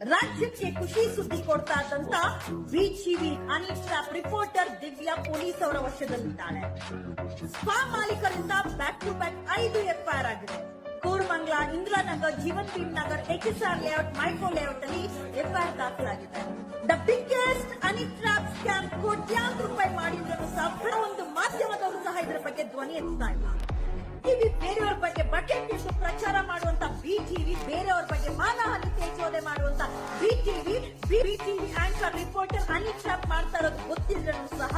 ರಾಜ್ಯಕ್ಕೆ ಖುಷಿ ಸುದ್ದಿ ಕೊಡ್ತಾ ಇದ್ದಂತ ಅನಿಲ್ ರಿಪೋರ್ಟರ್ ದಿವ್ಯಾ ಪೊಲೀಸ್ ಅವರ ವಶದಲ್ಲಿದ್ದಾಳೆ. ಸ್ಪಾ ಮಾಲೀಕರಿಂದ ಬ್ಯಾಕ್ ಟು ಬ್ಯಾಕ್ ಐದು ಎಫ್ಐಆರ್ ಆಗಿದೆ. Koramangala, Indiranagar Jeevan Bhim Nagar HSR layout micro layout ಅಲ್ಲಿ ಎಫ್ಐಆರ್ ದಾಖಲಾಗಿದೆ. The biggest honey trap scam ಕೋಟ್ಯಾಂತರ ರೂಪಾಯಿ ಮಾಡಿದ್ರು ಸಹ, ಒಂದು ಮಾಧ್ಯಮದವರು ಸಹ ಇದರ ಬಗ್ಗೆ ಧ್ವನಿ ಎತ್ತಾ ಇಲ್ಲ. ಟಿವಿ ಬೇರೆಯವ್ರ ಬಗ್ಗೆ ಬಕೆಟ್ ಇಟ್ಟು ಪ್ರಚಾರ ಮಾಡುವಂತ ಬಿಟಿವಿ ಬೇರೆಯವ್ರ ಬಗ್ಗೆ ಮಾನಹಾನಿ ತೇಜೋದೆ ಮಾಡುವಂತ B TV anchor reporter honey trap ಮಾಡ್ತಾ ಇರೋದು ಗೊತ್ತಿದ್ರು ಸಹ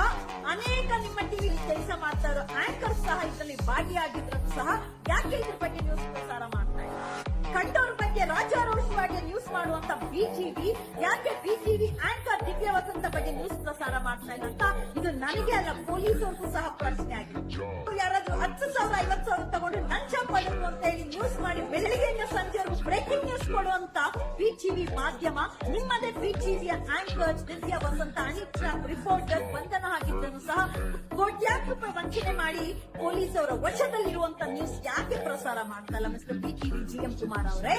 ಅನೇಕ ನಿಮ್ಮ ಟಿವಿ ಕೆಲಸ ಮಾಡ್ತಾ ಇರೋ ಆಂಕರ್ ಸಹ ಇದರಲ್ಲಿ ಭಾಗಿಯಾಗಿದ್ರು ಸಹ ಯಾಕೆ ಇದ್ರ ಬಗ್ಗೆ ನ್ಯೂಸ್ ಪ್ರಸಾರ ಮಾಡ್ತಾ ಇಲ್ಲ? ಕಂಡವ್ರ ಬಗ್ಗೆ ರಾಜಾರೋಷವಾಗಿ ನ್ಯೂಸ್ ಮಾಡುವಂತ ಬಿಟಿವಿ ಯಾಕೆ ಬಿಟಿವಿ ಆಂಕರ್ ದಿವ್ಯ ವಸಂತ ಬಗ್ಗೆ ನ್ಯೂಸ್ ಪ್ರಸಾರ ಮಾಡ್ತಾ ಇಲ್ಲ ಅಂತ ಇದು ನನಗೆ ಅಲ್ಲ ಪೊಲೀಸರಿಗೂ ಸಹ ಪ್ರಶ್ನೆ ಆಗಿದೆ. ಯಾರಾದ್ರೂ ಹತ್ತು ಸಾವಿರ ಐವತ್ತು ಸಾವಿರ ತಗೊಂಡು ಪಡೆದು ಅಂತ ಹೇಳಿ ನ್ಯೂಸ್ ಮಾಡಿ ಬೆಳಗ್ಗೆಯಿಂದ ಸಂಜೆವರೆಗೂ ಬ್ರೇಕಿಂಗ್ ನ್ಯೂಸ್ ಕೊಡುವಂತ ಬಿಟಿವಿ ಮಾಧ್ಯಮ ನಿಮ್ಮದೇ ಬಿಟಿವಿಯ ಆಂಕರ್ ದಿವ್ಯ ವಸಂತ ಅನಿಲ್ ರಿಪೋರ್ಟರ್ ಬಂಧನ ಆಗಿದ್ದನ್ನು ಸಹ ಕೋಟ್ಯಾಕ್ ರೂಪಾಯಿ ವಂಚನೆ ಮಾಡಿ ಪೊಲೀಸ್ ಅವರ ವಶದಲ್ಲಿರುವಂತ ನ್ಯೂಸ್ ಯಾಕೆ ಪ್ರಸಾರ ಮಾಡ್ತಾ ಇಲ್ಲ mister BTV G M Kumar ಅವರೇ?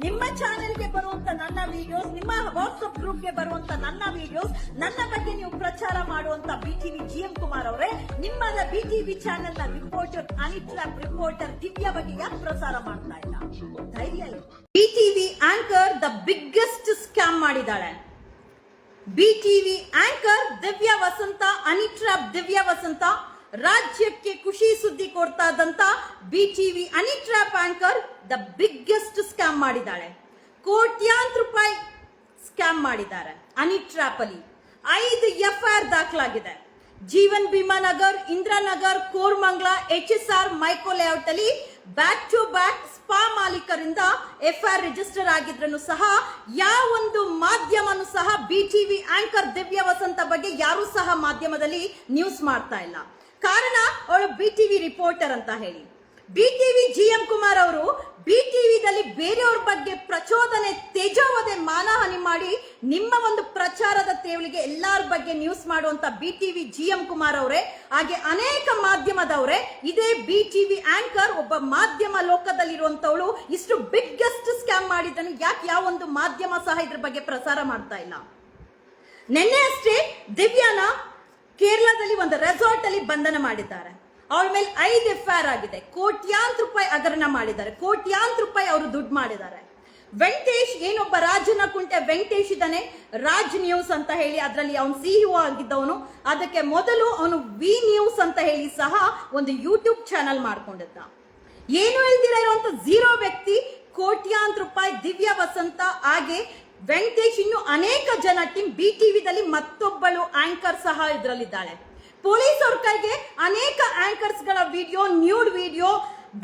ನಿಮ್ಮ ಚಾನೆಲ್ಗೆ ಬರುವಂತ ನನ್ನ ವಿಡಿಯೋಸ್ ನಿಮ್ಮ ವಾಟ್ಸ್ಆಪ್ ಗ್ರೂಪ್ಗೆ ಬರುವಂತ ನನ್ನ ವಿಡಿಯೋಸ್ ನನ್ನ ಬಗ್ಗೆ ನೀವು ಪ್ರಚಾರ ಮಾಡುವಂತ ಬಿಟಿವಿ ಜಿ ಎಂ ಕುಮಾರ್ ಅವರೇ, ನಿಮ್ಮದ ಬಿಟಿವಿ ಚಾನೆಲ್ನ ರಿಪೋರ್ಟರ್ ಅನಿಲ್ ರಿಪೋರ್ಟರ್ ದಿವ್ಯ ಬಗ್ಗೆ ಯಾಕೆ ಪ್ರಸಾರ ಮಾಡ್ತಾ ಇಲ್ಲ? ಧೈರ್ಯ BTV anchor the biggest scam ಮಾಡಿದ್ದಾಳೆ ಬಿಟಿವಿ ಆಂಕರ್ ದಿವ್ಯ ವಸಂತ ಅನಿಟ್ರಾಪ್ ದಿವ್ಯ ವಸಂತ ರಾಜ್ಯಕ್ಕೆ ಖುಷಿ ಸುದ್ದಿ ಕೊಡ್ತಾ ಇದ್ದಂತ BTV honey trap anchor the biggest scam ಮಾಡಿದ್ದಾಳೆ. ಕೋಟ್ಯಾಂತರ ರೂಪಾಯಿ ಸ್ಕ್ಯಾಮ್ ಮಾಡಿದ್ದಾರೆ ಅನಿಟ್ರಾಪ್ ಅಲ್ಲಿ ಐದು ಎಫ್ಐಆರ್ ದಾಖಲಾಗಿದೆ. Jeevan Bhima Nagar Indiranagar Koramangala H S R Mico layout ಅಲ್ಲಿ ಬ್ಯಾಕ್ ಟು ಬ್ಯಾಕ್ ಸ್ಪಾ ಮಾಲೀಕರಿಂದ ಎಫ್ಐಆರ್ ರಿಜಿಸ್ಟರ್ ಆಗಿದ್ರು ಸಹ ಯಾವ ಒಂದು ಮಾಧ್ಯಮನು ಸಹ ಬಿಟಿವಿ ಆಂಕರ್ ದಿವ್ಯ ವಸಂತ ಬಗ್ಗೆ ಯಾರೂ ಸಹ ಮಾಧ್ಯಮದಲ್ಲಿ ನ್ಯೂಸ್ ಮಾಡ್ತಾ ಇಲ್ಲ. ಕಾರಣ ಅವಳು ಬಿ ಬಿಟಿವಿ ರಿಪೋರ್ಟರ್ ಅಂತ ಹೇಳಿ. B BTV G M Kumar ಅವರು ಬಿ ಟಿವಿದಲ್ಲಿ ಬೇರೆಯವ್ರ ಬಗ್ಗೆ ಪ್ರಚೋದನೆ ತೇಜೋವದೆ ಮಾನಹಾನಿ ಮಾಡಿ ನಿಮ್ಮ ಒಂದು ಪ್ರಚಾರದ ತೇವಳಿಗೆ ಎಲ್ಲರ ಬಗ್ಗೆ ನ್ಯೂಸ್ ಮಾಡುವಂತ ಬಿಟಿವಿ ಜಿ ಎಂ ಕುಮಾರ್ ಅವರೇ, ಹಾಗೆ ಅನೇಕ ಮಾಧ್ಯಮದವರೇ, ಇದೇ ಬಿ ಬಿಟಿವಿ ಆಂಕರ್ ಒಬ್ಬ ಮಾಧ್ಯಮ ಲೋಕದಲ್ಲಿರುವಂತವಳು ಇಷ್ಟು ಬಿಗ್ಗೆಸ್ಟ್ ಸ್ಕ್ಯಾಮ್ ಮಾಡಿದ್ದನ್ನು ಯಾಕೆ ಯಾವ ಒಂದು ಮಾಧ್ಯಮ ಸಹ ಇದ್ರ ಬಗ್ಗೆ ಪ್ರಸಾರ ಮಾಡ್ತಾ ಇಲ್ಲ. ನಿನ್ನೆ ಅಷ್ಟೇ ದಿವ್ಯಾನ ಕೇರಳದಲ್ಲಿ ಒಂದು ರೆಸಾರ್ಟ್ ಅಲ್ಲಿ ಬಂಧನ ಮಾಡಿದ್ದಾರೆ. ಅವಳ ಮೇಲೆ ಐದು ಎಫ್ ಆರ್ ಆಗಿದೆ. ಕೋಟ್ಯಾಂತರ ರೂಪಾಯಿ ಹಗರಣ ಮಾಡಿದ್ದಾರೆ. ಕೋಟ್ಯಾಂತರ ರೂಪಾಯಿ ಅವರು ದುಡ್ಡು ಮಾಡಿದ್ದಾರೆ. ವೆಂಕಟೇಶ್ ಏನೊಬ್ಬ ರಾಜನ ಕುಂಟೆ? ವೆಂಕಟೇಶ್ ಇದ್ದಾನೆ. ರಾಜ್ ನ್ಯೂಸ್ ಅಂತ ಹೇಳಿ ಅದರಲ್ಲಿ ಅವನು ಸಿಇಒ ಆಗಿದ್ದವನು. ಅದಕ್ಕೆ ಮೊದಲು ಅವನು ವಿ ನ್ಯೂಸ್ ಅಂತ ಹೇಳಿ ಸಹ ಒಂದು ಯೂಟ್ಯೂಬ್ ಚಾನಲ್ ಮಾಡ್ಕೊಂಡಿದ್ದ. ಏನು ಇಲ್ದಿರ ಇರುವಂತ ಝೀರೋ ವ್ಯಕ್ತಿ? ಕೋಟ್ಯಾಂತರ ರೂಪಾಯಿ ದಿವ್ಯ ವಸಂತ ಹಾಗೆ ವೆಂಕಟೇಶ್ ಇನ್ನು ಅನೇಕ ಜನ ಟೀಮ್ ಬಿ ಟಿವಿದಲ್ಲಿ ಮತ್ತೊಬ್ಬಳು ಆಂಕರ್ ಸಹ ಇದರಲ್ಲಿದ್ದಾಳೆ. ಪೊಲೀಸ್ ಅವ್ರ ಕೈಗೆ ಅನೇಕ ಆಂಕರ್ಸ್ಗಳ ವಿಡಿಯೋ ನ್ಯೂಡ್ ವಿಡಿಯೋ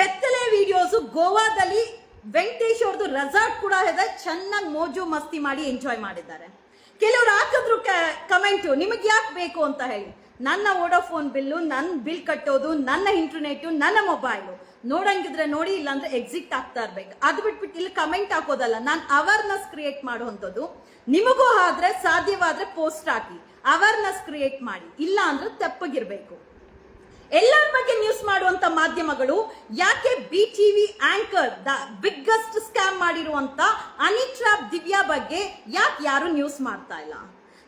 ಬೆತ್ತಲೆ ವಿಡಿಯೋಸ್ ಗೋವಾದಲ್ಲಿ ವೆಂಕಟೇಶ್ ಅವ್ರದ್ದು ರೆಸಾರ್ಟ್ ಕೂಡ ಇದೆ. ಚೆನ್ನಾಗಿ ಮೋಜು ಮಸ್ತಿ ಮಾಡಿ ಎಂಜಾಯ್ ಮಾಡಿದ್ದಾರೆ. ಕೆಲವರು ಹಾಕಿದ್ರು ಕಮೆಂಟ್ ನಿಮಗೆ ಯಾಕೆ ಬೇಕು ಅಂತ ಹೇಳಿ. ನನ್ನ ವೋಡೋಫೋನ್ ಬಿಲ್ಲು ನನ್ನ ಬಿಲ್ ಕಟ್ಟೋದು, ನನ್ನ ಇಂಟರ್ನೆಟ್ ನನ್ನ ಮೊಬೈಲು ನೋಡಂಗಿದ್ರೆ ನೋಡಿ, ಇಲ್ಲಾಂದ್ರೆ ಎಕ್ಸಿಟ್ ಆಗ್ತಾ ಇರ್ಬೇಕು. ಅದು ಬಿಟ್ಬಿಟ್ಟು ಇಲ್ಲಿ ಕಮೆಂಟ್ ಹಾಕೋದಲ್ಲ, ನಾನು ಅವೇರ್ನೆಸ್ ಕ್ರಿಯೇಟ್ ಮಾಡುವಂಥದ್ದು. ನಿಮಗೂ ಆದ್ರೆ ಸಾಧ್ಯವಾದ್ರೆ ಪೋಸ್ಟ್ ಹಾಕಿ. ಅವೇರ್ನೆಸ್ ಕ್ರಿಯೇಟ್ ಮಾಡಿ. ಇಲ್ಲ ಅಂದ್ರೆ ತೆಪ್ಪಗಿರ್ಬೇಕು. ಎಲ್ಲರ ಬಗ್ಗೆ ನ್ಯೂಸ್ ಮಾಡುವಂತ ಮಾಧ್ಯಮಗಳು, ಯಾಕೆ B TV anchor the biggest scam ಮಾಡಿರುವಂತ ಅನಿಟ್ರಾಪ್ ದಿವ್ಯಾ ಬಗ್ಗೆ ಯಾಕೆ ಯಾರು ನ್ಯೂಸ್ ಮಾಡ್ತಾ ಇಲ್ಲ?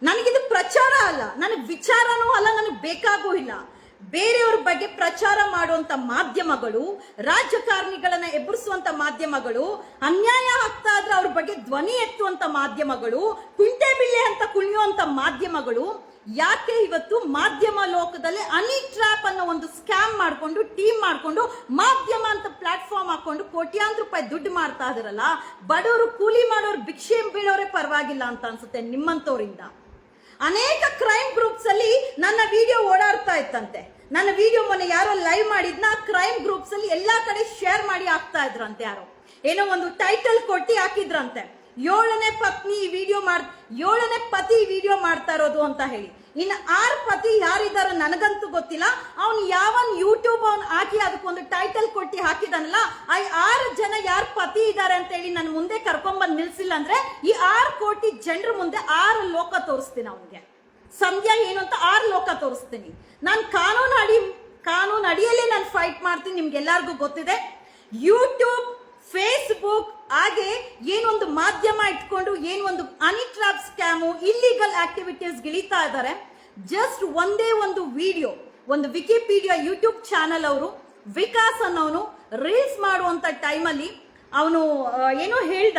ನನಗಿದು ಪ್ರಚಾರ ಅಲ್ಲ. ನನಗೆ ವಿಚಾರನೂ ಅಲ್ಲ, ನನಗೆ ಬೇಕಾಗೂ ಇಲ್ಲ. ಬೇರೆಯವ್ರ ಬಗ್ಗೆ ಪ್ರಚಾರ ಮಾಡುವಂತ ಮಾಧ್ಯಮಗಳು ರಾಜಕಾರಣಿಗಳನ್ನ ಎಬ್ಬರಿಸುವಂತ ಮಾಧ್ಯಮಗಳು, ಅನ್ಯಾಯ ಆಗ್ತಾ ಇದ್ರೆ ಅವ್ರ ಬಗ್ಗೆ ಧ್ವನಿ ಎತ್ತುವಂತ ಮಾಧ್ಯಮಗಳು, ಕುಂಟೆ ಬಿಳ್ಳೆ ಅಂತ ಕುಣಿಯುವಂತ ಮಾಧ್ಯಮಗಳು, ಯಾಕೆ ಇವತ್ತು ಮಾಧ್ಯಮ ಲೋಕದಲ್ಲಿ ಅನಿ ಟ್ರಾಪ್ ಅನ್ನೋ ಒಂದು ಸ್ಕ್ಯಾಮ್ ಮಾಡಿಕೊಂಡು, ಟೀಮ್ ಮಾಡಿಕೊಂಡು, ಮಾಧ್ಯಮ ಅಂತ ಪ್ಲಾಟ್ಫಾರ್ಮ್ ಹಾಕೊಂಡು ಕೋಟ್ಯಾಂತರ ರೂಪಾಯಿ ದುಡ್ಡು ಮಾಡ್ತಾ ಇದ್ರಲ್ಲ, ಬಡವರು ಕೂಲಿ ಮಾಡೋರು ಭಿಕ್ಷೆ ಬೀಳೋರೆ ಪರವಾಗಿಲ್ಲ ಅಂತ ಅನ್ಸುತ್ತೆ ನಿಮ್ಮಂತವರಿಂದ. ಅನೇಕ ಕ್ರೈಮ್ ಗ್ರೂಪ್ಸ್ ಅಲ್ಲಿ ನನ್ನ ವಿಡಿಯೋ ಓಡಾಡ್ತಾ ಇತ್ತಂತೆ. ನನ್ನ ವಿಡಿಯೋ ಮೊನ್ನೆ ಯಾರೋ ಲೈವ್ ಮಾಡಿದ್ನ ಕ್ರೈಮ್ ಗ್ರೂಪ್ಸ್ ಅಲ್ಲಿ ಎಲ್ಲಾ ಕಡೆ ಶೇರ್ ಮಾಡಿ ಹಾಕ್ತಾ ಇದ್ರಂತೆ ಯಾರೋ. ಏನೋ ಒಂದು ಟೈಟಲ್ ಕೊಟ್ಟಿ ಹಾಕಿದ್ರಂತೆ. ಏಳನೇ ಪತ್ನಿ ವಿಡಿಯೋ ಮಾಡ್, ಏಳನೇ ಪತಿ ವಿಡಿಯೋ ಮಾಡ್ತಾ ಇರೋದು ಅಂತ ಹೇಳಿ. ಇನ್ನು ಆರ್ ಪತಿ ಯಾರಿದ್ದಾರೋ ನನಗಂತೂ ಗೊತ್ತಿಲ್ಲ. ಅವ್ನು ಯಾವನ್ ಯೂಟ್ಯೂಬ್ ಅವ್ನು ಹಾಕಿ ಅದಕ್ಕೊಂದು ಟೈಟಲ್ ಕೊಟ್ಟಿ ಹಾಕಿದಾನಲ್ಲ, ಆ ಆರು ಜನ ಯಾರು ಪತಿ ಇದ್ದಾರೆ ಅಂತ ಹೇಳಿ ನನ್ನ ಮುಂದೆ ಕರ್ಕೊಂಡ್ಬಂದು ನಿಲ್ಸಿಲ್ಲ ಅಂದ್ರೆ ಈ ಆರು ಕೋಟಿ ಜನರ ಮುಂದೆ ಆರು ಲೋಕ ತೋರಿಸ್ತೀನಿ ಅವನಿಗೆ. ಸಂಧ್ಯಾ ಏನು ಅಂತ ಆರು ಲೋಕ ತೋರಿಸ್ತೀನಿ. ನಾನು ಕಾನೂನು ಅಡಿ, ಕಾನೂನು ಅಡಿಯಲ್ಲಿ ನಾನು ಫೈಟ್ ಮಾಡ್ತೀನಿ, ನಿಮ್ಗೆಲ್ಲರಿಗೂ ಗೊತ್ತಿದೆ. ಯೂಟ್ಯೂಬ್ ಫೇಸ್ಬುಕ್ ಹಾಗೆ ಏನೊಂದು ಮಾಧ್ಯಮ ಇಟ್ಕೊಂಡು ಏನೊಂದು honey trap scam illegal activities ಗಿಳಿತಾ ಇದ್ದಾರೆ ಜಸ್ಟ್ ಒಂದೇ ಒಂದು ವಿಡಿಯೋ ಒಂದು ವಿಕಿಪೀಡಿಯಾ ಯೂಟ್ಯೂಬ್ ಚಾನಲ್ ಅವರು, ವಿಕಾಸ್ ಅನ್ನೋನು ರೀಲ್ಸ್ ಮಾಡುವಂತ ಟೈಮಲ್ಲಿ ಅವನು ಏನೋ ಹೇಳ್ದ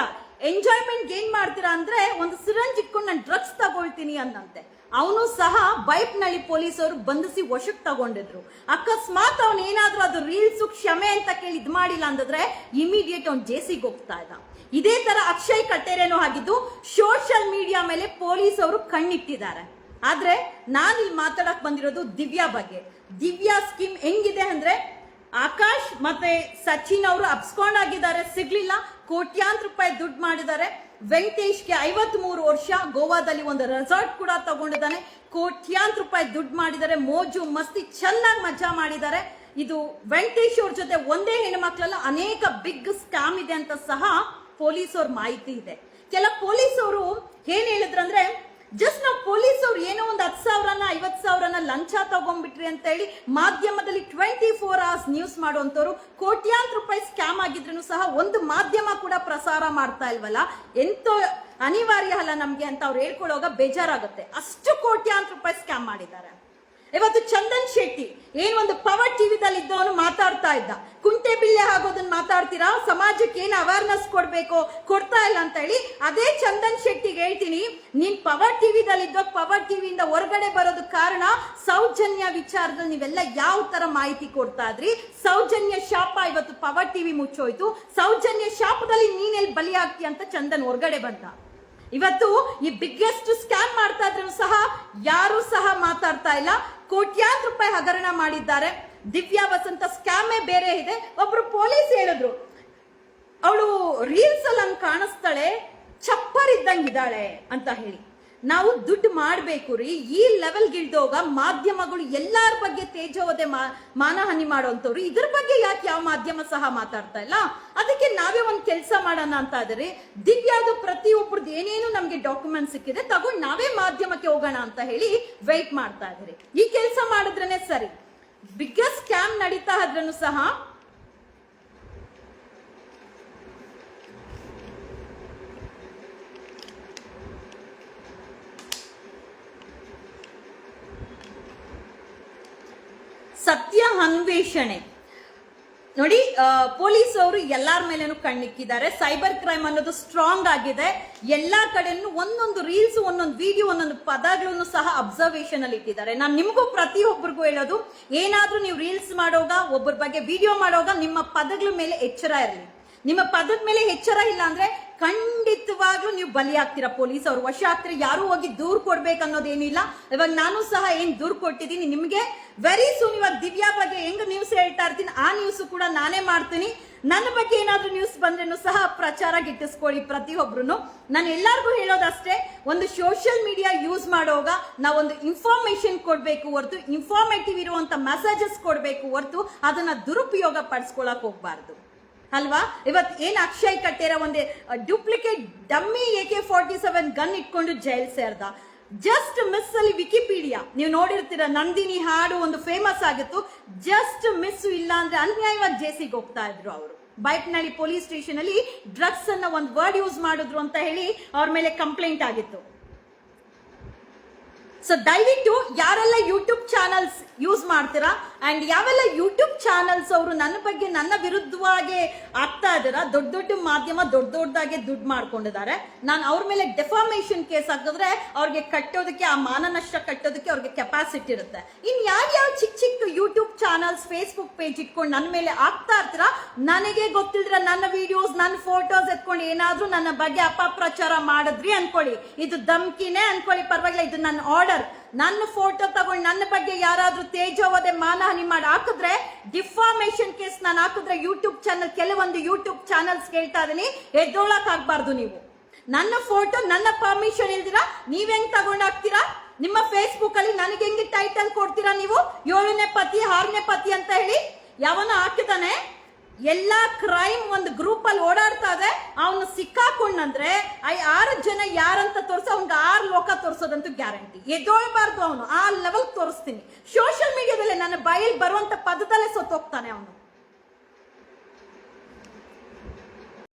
ಎಂಜಾಯ್ಮೆಂಟ್ ಏನ್ ಮಾಡ್ತೀರಾ ಅಂದ್ರೆ ಒಂದು ಸಿರಂಜ್ ಇಟ್ಕೊಂಡು ನಾನು ಡ್ರಗ್ಸ್ ತಗೊಳ್ತೀನಿ ಅನ್ನಂತೆ. ಅವನು ಸಹ ಬೈಪ್ನಲ್ಲಿ ಪೊಲೀಸರು ಬಂಧಿಸಿ ವಶಕ್ಕೆ ತಗೊಂಡಿದ್ರು. ಅಕಸ್ಮಾತ್ ಅವನು ಏನಾದರೂ ಅದು ರೀಲ್ಸು ಕ್ಷಮೆ ಅಂತ ಕೇಳಿ ಇದು ಮಾಡಿಲ್ಲ ಅಂತಂದ್ರೆ ಇಮಿಡಿಯೇಟ್ ಅವ್ನು ಜೇಸಿಗೆ ಹೋಗ್ತಾ ಇದ್ದ. ಇದೇ ತರ ಅಕ್ಷಯ್ ಕಟ್ಟೇರೇನೋ ಆಗಿದ್ದು ಸೋಷಿಯಲ್ ಮೀಡಿಯಾ ಮೇಲೆ ಪೊಲೀಸ್ ಅವರು ಕಣ್ಣಿಟ್ಟಿದ್ದಾರೆ. ಆದ್ರೆ ಇಲ್ಲಿ ಮಾತಾಡಕ್ ಬಂದಿರೋದು ದಿವ್ಯಾ ಬಗ್ಗೆ. ದಿವ್ಯಾ ಸ್ಕೀಮ್ ಹೆಂಗಿದೆ ಅಂದ್ರೆ ಆಕಾಶ್ ಮತ್ತೆ ಸಚಿನ್ ಅವರು ಅಬ್ಸ್ಕೊಂಡ್ ಆಗಿದ್ದಾರೆ, ಸಿಗ್ಲಿಲ್ಲ, ಕೋಟ್ಯಾಂತರ ರೂಪಾಯಿ ದುಡ್ಡು ಮಾಡಿದ್ದಾರೆ. ವೆಂಕಟೇಶ್ಗೆ ಐವತ್ ಮೂರು ವರ್ಷ, ಗೋವಾದಲ್ಲಿ ಒಂದು ರೆಸಾರ್ಟ್ ಕೂಡ ತಗೊಂಡಿದ್ದಾನೆ. ಕೋಟ್ಯಾಂತರ ರೂಪಾಯಿ ದುಡ್ಡು ಮಾಡಿದ್ದಾರೆ. ಮೋಜು ಮಸ್ತಿ ಚೆನ್ನಾಗಿ ಮಜಾ ಮಾಡಿದ್ದಾರೆ. ಇದು ವೆಂಕಟೇಶ್ ಅವ್ರ ಜೊತೆ ಒಂದೇ ಹೆಣ್ಮಕ್ಳಲ್ಲ, ಅನೇಕ ಬಿಗ್ ಸ್ಕ್ಯಾಮ್ ಇದೆ ಅಂತ ಸಹ ಪೊಲೀಸ್ ಅವ್ರ ಮಾಹಿತಿ ಇದೆ. ಕೆಲ ಪೊಲೀಸ್ ಅವರು ಏನ್ ಹೇಳಿದ್ರಂದ್ರೆ ಜಸ್ಟ್ ನಾವು ಪೊಲೀಸ್ ಅವ್ರು ಏನೋ ಒಂದು ಹತ್ತು ಸಾವಿರನ, ಐವತ್ತು ಸಾವಿರನ ಲಂಚ ತಗೊಂಡ್ಬಿಟ್ರಿ ಅಂತ ಹೇಳಿ ಮಾಧ್ಯಮದಲ್ಲಿ ಟ್ವೆಂಟಿ ಫೋರ್ ಅವರ್ಸ್ ನ್ಯೂಸ್ ಮಾಡುವಂತವ್ರು ಕೋಟ್ಯಾಂತರ ರೂಪಾಯಿ ಸ್ಕ್ಯಾಮ್ ಆಗಿದ್ರು ಸಹ ಒಂದು ಮಾಧ್ಯಮ ಕೂಡ ಪ್ರಸಾರ ಮಾಡ್ತಾ ಇಲ್ವಲ್ಲ? ಎಂತೋ ಅನಿವಾರ್ಯ ಅಲ್ಲ ನಮಗೆ ಅಂತ ಅವ್ರು ಹೇಳ್ಕೊಳ್ಳೋವಾಗ ಬೇಜಾರಾಗುತ್ತೆ. ಅಷ್ಟು ಕೋಟ್ಯಾಂತರ ರೂಪಾಯಿ ಸ್ಕ್ಯಾಮ್ ಮಾಡಿದ್ದಾರೆ. ಇವತ್ತು ಚಂದನ್ ಶೆಟ್ಟಿ ಏನ್ ಒಂದು ಪವರ್ ಟಿವಿದಲ್ಲಿ ಇದ್ದವನು ಮಾತಾಡ್ತಾ ಇದ್ದ. ಕುಂಟೆ ಬಿಲ್ಲೆ ಆಗೋದನ್ನ ಮಾತಾಡ್ತೀರಾ? ಸಮಾಜಕ್ಕೆ ಏನು ಅವೇರ್ನೆಸ್ ಕೊಡಬೇಕು, ಕೊಡ್ತಾ ಇಲ್ಲ ಅಂತ ಹೇಳಿ ಅದೇ ಚಂದನ್ ಶೆಟ್ಟಿಗೆ ಹೇಳ್ತೀನಿ, ನೀನ್ ಪವರ್ ಟಿವಿದಲ್ಲಿ ಇದ್ದ ಪವರ್ ಟಿವಿಯಿಂದ ಹೊರಗಡೆ ಬರೋದು ಕಾರಣ ಸೌಜನ್ಯ ವಿಚಾರದಲ್ಲಿ ನೀವೆಲ್ಲ ಯಾವ ತರ ಮಾಹಿತಿ ಕೊಡ್ತಾ ಇದ್ರಿ? ಸೌಜನ್ಯ ಶಾಪ ಇವತ್ತು ಪವರ್ ಟಿವಿ ಮುಚ್ಚೋಯ್ತು. ಸೌಜನ್ಯ ಶಾಪದಲ್ಲಿ ನೀನೆಲ್ಲಿ ಬಲಿ ಆಗ್ತೀಯ ಅಂತ ಚಂದನ್ ಹೊರಗಡೆ ಬಂದ. ಇವತ್ತು ಈ ಬಿಗ್ಗೆಸ್ಟ್ ಸ್ಕ್ಯಾಮ್ ಮಾಡ್ತಾ ಇದ್ರು ಸಹ ಯಾರು ಸಹ ಮಾತಾಡ್ತಾ ಇಲ್ಲ. ಕೋಟ್ಯಾಂತರ ರೂಪಾಯಿ ಹಗರಣ ಮಾಡಿದ್ದಾರೆ. ದಿವ್ಯಾ ವಸಂತ ಸ್ಕ್ಯಾಮೇ ಬೇರೆ ಇದೆ. ಒಬ್ರು ಪೊಲೀಸ್ ಹೇಳಿದ್ರು. ಅವಳು ರೀಲ್ಸ್ ಅಲ್ಲಿ ಹಂಗ್ ಕಾಣಿಸ್ತಾಳೆ, ಚಪ್ಪರ್ ಇದ್ದಂಗಿದ್ದಾಳೆ ಅಂತ ಹೇಳಿ. ನಾವು ದುಡ್ಡು ಮಾಡಬೇಕು ರೀ. ಈ ಲೆವೆಲ್ ಗಿಳ್ದೋಗ ಮಾಧ್ಯಮಗಳು ಎಲ್ಲರ ಬಗ್ಗೆ ತೇಜೋದೆ ಮಾನಹಾನಿ ಮಾಡೋಂಥವ್ರು ಇದ್ರ ಬಗ್ಗೆ ಯಾಕೆ ಯಾವ ಮಾಧ್ಯಮ ಸಹ ಮಾತಾಡ್ತಾ ಇಲ್ಲ? ಅದಕ್ಕೆ ನಾವೇ ಒಂದು ಕೆಲಸ ಮಾಡೋಣ ಅಂತ ಆದರೆ ದಿವ್ಯಾದು ಪ್ರತಿಯೊಬ್ಬರದ್ದು ಏನೇನು ನಮಗೆ ಡಾಕ್ಯುಮೆಂಟ್ ಸಿಕ್ಕಿದೆ ತಗೊಂಡು ನಾವೇ ಮಾಧ್ಯಮಕ್ಕೆ ಹೋಗೋಣ ಅಂತ ಹೇಳಿ ವೆಯ್ಟ್ ಮಾಡ್ತಾ ಇದ್ದಾರೆ. ಈ ಕೆಲಸ ಮಾಡಿದ್ರೇನೆ ಸರಿ. ಬಿಗ್ಗೆಸ್ಟ್ ಸ್ಕ್ಯಾಮ್ ನಡೀತಾ ಇದ್ರೂ ಸಹ ಸತ್ಯ ಅನ್ವೇಷಣೆ. ನೋಡಿ ಪೊಲೀಸ್ ಅವರು ಎಲ್ಲಾರ ಮೇಲೇನು ಕಣ್ಣಿಕ್ಕಿದ್ದಾರೆ. ಸೈಬರ್ ಕ್ರೈಮ್ ಅನ್ನೋದು ಸ್ಟ್ರಾಂಗ್ ಆಗಿದೆ. ಎಲ್ಲಾ ಕಡೆನೂ ಒಂದೊಂದು ರೀಲ್ಸ್, ಒಂದೊಂದು ವಿಡಿಯೋ, ಒಂದೊಂದು ಪದಗಳನ್ನು ಸಹ ಅಬ್ಸರ್ವೇಷನ್ ಅಲ್ಲಿ ಇಟ್ಟಿದ್ದಾರೆ. ನಾನು ನಿಮಗೂ ಪ್ರತಿಯೊಬ್ಬರಿಗೂ ಹೇಳೋದು, ಏನಾದ್ರೂ ನೀವು ರೀಲ್ಸ್ ಮಾಡೋಗ ಒಬ್ಬರ ಬಗ್ಗೆ ವಿಡಿಯೋ ಮಾಡೋಗ ನಿಮ್ಮ ಪದಗಳ ಮೇಲೆ ಎಚ್ಚರ ಇರಲಿ. ನಿಮ್ಮ ಪದದ ಮೇಲೆ ಎಚ್ಚರ ಇಲ್ಲ ಅಂದ್ರೆ ಖಂಡಿತವಾಗ್ಲೂ ನೀವು ಬಲಿ ಪೊಲೀಸ್ ಅವ್ರು. ವಶ ಆಗ್ತೀರ ಯಾರು ಹೋಗಿ ದೂರ್ ಕೊಡ್ಬೇಕು ಅನ್ನೋದೇನಿಲ್ಲ ಇವಾಗ ನಾನು ಸಹ ಏನ್ ದೂರ್ ಕೊಟ್ಟಿದ್ದೀನಿ ನಿಮ್ಗೆ? ವೆರಿ ಸೂನ್ ಇವಾಗ ದಿವ್ಯಾ ಬಗ್ಗೆ ಹೆಂಗ್ ನ್ಯೂಸ್ ಹೇಳ್ತಾ ಇರ್ತೀನಿ, ಆ ನ್ಯೂಸ್ ಕೂಡ ನಾನೇ ಮಾಡ್ತೀನಿ. ನನ್ನ ಬಗ್ಗೆ ಏನಾದ್ರೂ ನ್ಯೂಸ್ ಬಂದ್ರೂ ಸಹ ಪ್ರಚಾರ ಗಿಟ್ಟಿಸ್ಕೊಳ್ಳಿ ಪ್ರತಿಯೊಬ್ರು ನಾನು ಎಲ್ಲಾರ್ಗು ಹೇಳೋದಷ್ಟೇ, ಒಂದು ಸೋಷಿಯಲ್ ಮೀಡಿಯಾ ಯೂಸ್ ಮಾಡುವಾಗ ನಾವೊಂದು ಇನ್ಫಾರ್ಮೇಶನ್ ಕೊಡ್ಬೇಕು ಹೊರತು ಇನ್ಫಾರ್ಮೇಟಿವ್ ಇರುವಂತ ಮೆಸೇಜಸ್ ಕೊಡ್ಬೇಕು ಹೊರತು ಅದನ್ನ ದುರುಪಯೋಗ ಪಡಿಸ್ಕೊಳಕ್ ಹೋಗ್ಬಾರ್ದು. ಅಲ್ವಾ? ಇವತ್ತು ಏನು ಅಕ್ಷಯ್ ಕಟ್ಟೇರ ಒಂದೇ duplicate dummy A K forty seven gun ಇಟ್ಕೊಂಡು ಜೈಲ್ ಸೇರ್ದ. ಜಸ್ಟ್ ಮಿಸ್ ಅಲ್ಲಿ ವಿಕಿಪೀಡಿಯಾ ನೀವು ನೋಡಿರ್ತೀರ, ನಂದಿನಿ ಹಾಡು ಒಂದು ಫೇಮಸ್ ಆಗಿತ್ತು. ಜಸ್ಟ್ ಮಿಸ್ ಇಲ್ಲ ಅಂದ್ರೆ ಅನ್ಯಾಯವಾಗಿ ಜೇಸಿಗೆ ಹೋಗ್ತಾ ಇದ್ರು ಅವರು. ಬೈಕ್ನಲ್ಲಿ ಪೊಲೀಸ್ ಸ್ಟೇಷನ್ ಅಲ್ಲಿ ಡ್ರಗ್ಸ್ ಅನ್ನ ಒಂದು ವರ್ಡ್ ಯೂಸ್ ಮಾಡಿದ್ರು ಅಂತ ಹೇಳಿ ಅವ್ರ ಮೇಲೆ ಕಂಪ್ಲೇಂಟ್ ಆಗಿತ್ತು. ಸೊ ದಯವಿಟ್ಟು ಯಾರೆಲ್ಲ ಯೂಟ್ಯೂಬ್ ಚಾನಲ್ಸ್ ಯೂಸ್ ಮಾಡ್ತೀರಾ? ಅಂಡ್ ಯಾವೆಲ್ಲ ಯೂಟ್ಯೂಬ್ ಚಾನಲ್ಸ್ ಅವರು ನನ್ನ ಬಗ್ಗೆ ನನ್ನ ವಿರುದ್ಧವಾಗಿ ಆಗ್ತಾ ಇದ್ದೀರಾ? ದೊಡ್ಡ ದೊಡ್ಡ ಮಾಧ್ಯಮ ದೊಡ್ಡ ದೊಡ್ಡದಾಗಿ ದುಡ್ಡು ಮಾಡ್ಕೊಂಡಿದ್ದಾರೆ. ನಾನು ಅವ್ರ ಮೇಲೆ ಡೆಫಾಮೇಶನ್ ಕೇಸ್ ಹಾಕಿದ್ರೆ ಅವ್ರಿಗೆ ಕಟ್ಟೋದಕ್ಕೆ, ಆ ಮಾನನಷ್ಟ ಕಟ್ಟೋದಕ್ಕೆ ಅವ್ರಿಗೆ ಕೆಪಾಸಿಟಿ ಇರುತ್ತೆ. ಇನ್ ಯಾವ ಚಿಕ್ಕ ಚಿಕ್ಕ ಯೂಟ್ಯೂಬ್ ಚಾನಲ್ಸ್ ಫೇಸ್ಬುಕ್ ಪೇಜ್ ಇಟ್ಕೊಂಡು ನನ್ನ ಮೇಲೆ ಆಗ್ತಾ ಇರ್ತೀರಾ? ನನಗೆ ಗೊತ್ತಿಲ್ದ್ರೆ ನನ್ನ ವಿಡಿಯೋಸ್ ನನ್ನ ಫೋಟೋಸ್ ಎತ್ಕೊಂಡು ಏನಾದರೂ ನನ್ನ ಬಗ್ಗೆ ಅಪಪ್ರಚಾರ ಮಾಡಿದ್ರಿ ಅನ್ಕೊಳ್ಳಿ. ಇದು ಧಮ್ಕಿನೇ ಅನ್ಕೊಳ್ಳಿ. ಪರವಾಗಿಲ್ಲ, ಇದು ನನ್ನ ಆರ್ಡರ್ ನನ್ನ ಫೋಟೋ ತಗೊಂಡು ನನ್ನ ಬಗ್ಗೆ ಯಾರಾದ್ರೂ ತೇಜೋವದೆ ಮಾನಹಾನಿ ಮಾಡಿ ಹಾಕಿದ್ರೆ ಡಿಫಾಮೇಶನ್ ಕೇಸ್ ನಾನು ಹಾಕಿದ್ರೆ ಯೂಟ್ಯೂಬ್ ಚಾನಲ್ ಕೆಲವೊಂದು ಯೂಟ್ಯೂಬ್ ಚಾನಲ್ಸ್ ಕೇಳ್ತಾ ಇದೀನಿ. ಎದ್ದೋಳಕ್ ನೀವು. ನನ್ನ ಫೋಟೋ, ನನ್ನ ಪರ್ಮಿಷನ್ ಇಲ್ದಿರಾ ನೀವ್ ಹೆಂಗ್ ತಗೊಂಡ್ ಹಾಕ್ತೀರಾ? ನಿಮ್ಮ ಫೇಸ್ಬುಕ್ ಅಲ್ಲಿ ನನಗೆ ಹೆಂಗೆ ಟೈಟಲ್ ಕೊಡ್ತೀರಾ ನೀವು? ಏಳನೇ ಪತಿ, ಆರನೇ ಪತಿ ಅಂತ ಹೇಳಿ ಯಾವನ ಹಾಕಿದಾನೆ ಎಲ್ಲಾ ಕ್ರೈಮ್ ಒಂದು ಗ್ರೂಪ್ ಅಲ್ಲಿ ಓಡಾಡ್ತಾ ಇದೆ. ಅವನು ಸಿಕ್ಕಾಕೊಂಡಂದ್ರೆ ಐ ಆರು ಜನ ಯಾರಂತ ತೋರ್ಸ ಅವ್ನಿಗೆ ಆರು ಲೋಕ ತೋರಿಸೋದಂತೂ ಗ್ಯಾರಂಟಿ ಎದೋಳ್ಬಾರ್ದು ಅವನು. ಆ ಲೆವೆಲ್ ತೋರಿಸ್ತೀನಿ. ಸೋಷಿಯಲ್ ಮೀಡಿಯಾದಲ್ಲಿ ನನ್ನ ಬಾಯಲ್ಲಿ ಬರುವಂತ ಪದದಲ್ಲೇ ಸೊತ್ತೋಗ್ತಾನೆ ಅವನು.